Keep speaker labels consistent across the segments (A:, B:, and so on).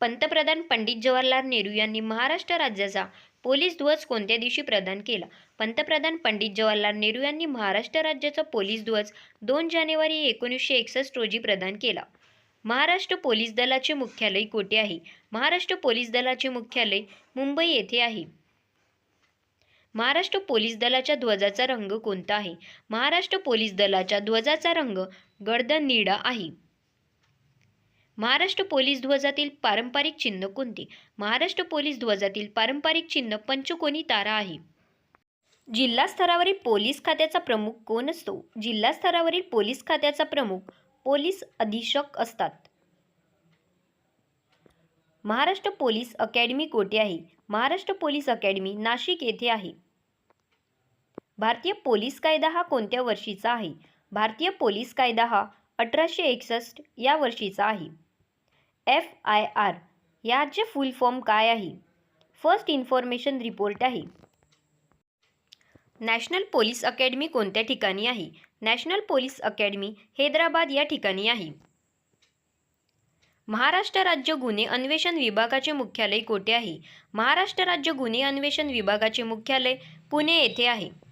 A: पंतप्रधान पंडित जवाहरलाल नेहरू यांनी महाराष्ट्र राज्याचा पोलीस ध्वज कोणत्या दिवशी प्रदान केला? पंतप्रधान पंडित जवाहरलाल नेहरू यांनी महाराष्ट्र राज्याचा पोलीस ध्वज दोन जानेवारी एकोणीसशे एकसष्ट रोजी प्रदान केला. महाराष्ट्र पोलीस दलाचे मुख्यालय कोठे आहे? महाराष्ट्र पोलीस दलाचे मुख्यालय मुंबई येथे आहे. महाराष्ट्र पोलीस दलाच्या ध्वजाचा रंग कोणता आहे? महाराष्ट्र पोलीस दलाच्या ध्वजाचा रंग गर्द निळा आहे. महाराष्ट्र पोलीस ध्वजातील पारंपरिक चिन्ह कोणते? महाराष्ट्र पोलीस ध्वजातील पारंपरिक चिन्ह पंचकोनी तारा आहे. जिल्हा स्तरावरील पोलीस खात्याचा प्रमुख कोण असतो? जिल्हा स्तरावरील पोलीस खात्याचा प्रमुख पोलीस अधीक्षक असतात. महाराष्ट्र पोलीस अकॅडमी कोठे आहे? महाराष्ट्र पोलीस अकॅडमी नाशिक येथे आहे. भारतीय पोलीस कायदा हा कोणत्या वर्षीचा आहे? भारतीय पोलीस कायदा हा अठराशे एकसष्ट या वर्षीचा आहे. एफ आय आर याचे फुल फॉर्म काय आहे? फर्स्ट इन्फॉर्मेशन रिपोर्ट आहे. नॅशनल पोलीस अकॅडमी कोणत्या ठिकाणी आहे? नॅशनल पोलीस अकॅडमी हैदराबाद या ठिकाणी आहे. महाराष्ट्र राज्य गुन्हे अन्वेषण विभागाचे मुख्यालय कोठे आहे? महाराष्ट्र राज्य गुन्हे अन्वेषण विभागाचे मुख्यालय पुणे येथे आहे.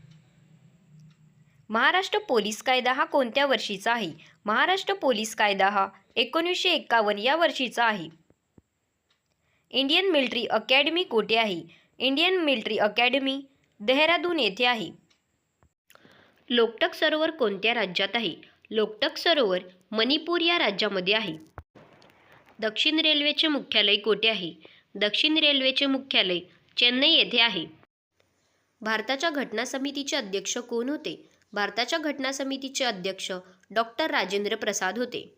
A: महाराष्ट्र पोलीस कायदा हा कोणत्या वर्षीचा आहे? महाराष्ट्र पोलीस कायदा हा एकोणीसशे एक्कावन्न या वर्षीचा आहे. इंडियन मिलिटरी अकॅडमी कोठे आहे? इंडियन मिलिटरी अकॅडमी देहरादून येथे आहे. लोकटक सरोवर कोणत्या राज्यात आहे? लोकटक सरोवर मणिपूर या राज्यामध्ये आहे. दक्षिण रेल्वेचे मुख्यालय कोठे आहे? दक्षिण रेल्वेचे मुख्यालय चेन्नई येथे आहे. भारताच्या घटना समितीचे अध्यक्ष कोण होते? भारताच्या घटना समितीचे अध्यक्ष डॉक्टर राजेंद्र प्रसाद होते.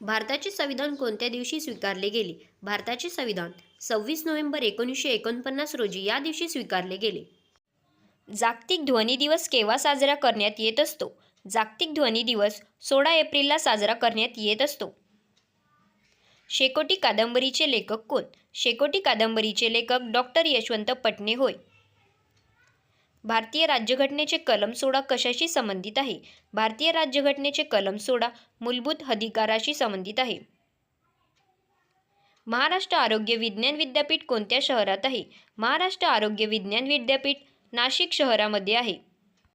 A: भारताचे संविधान कोणत्या दिवशी स्वीकारले गेले? भारताचे संविधान सव्वीस नोव्हेंबर एकोणीसशे एकोणपन्नास रोजी या दिवशी स्वीकारले गेले. जागतिक ध्वनी दिवस केव्हा साजरा करण्यात येत असतो? जागतिक ध्वनी दिवस सोळा एप्रिलला साजरा करण्यात येत असतो. शेकोटी कादंबरीचे लेखक कोण? शेकोटी कादंबरीचे लेखक डॉक्टर यशवंत पटणे होय. भारतीय राज्यघटनेचे कलम सोळा कशाशी संबंधित आहे? भारतीय राज्यघटनेचे कलम सोळा मूलभूत अधिकाराशी संबंधित आहे. महाराष्ट्र आरोग्य विज्ञान विद्यापीठ कोणत्या शहरात आहे? महाराष्ट्र आरोग्य विज्ञान विद्यापीठ नाशिक शहरामध्ये आहे.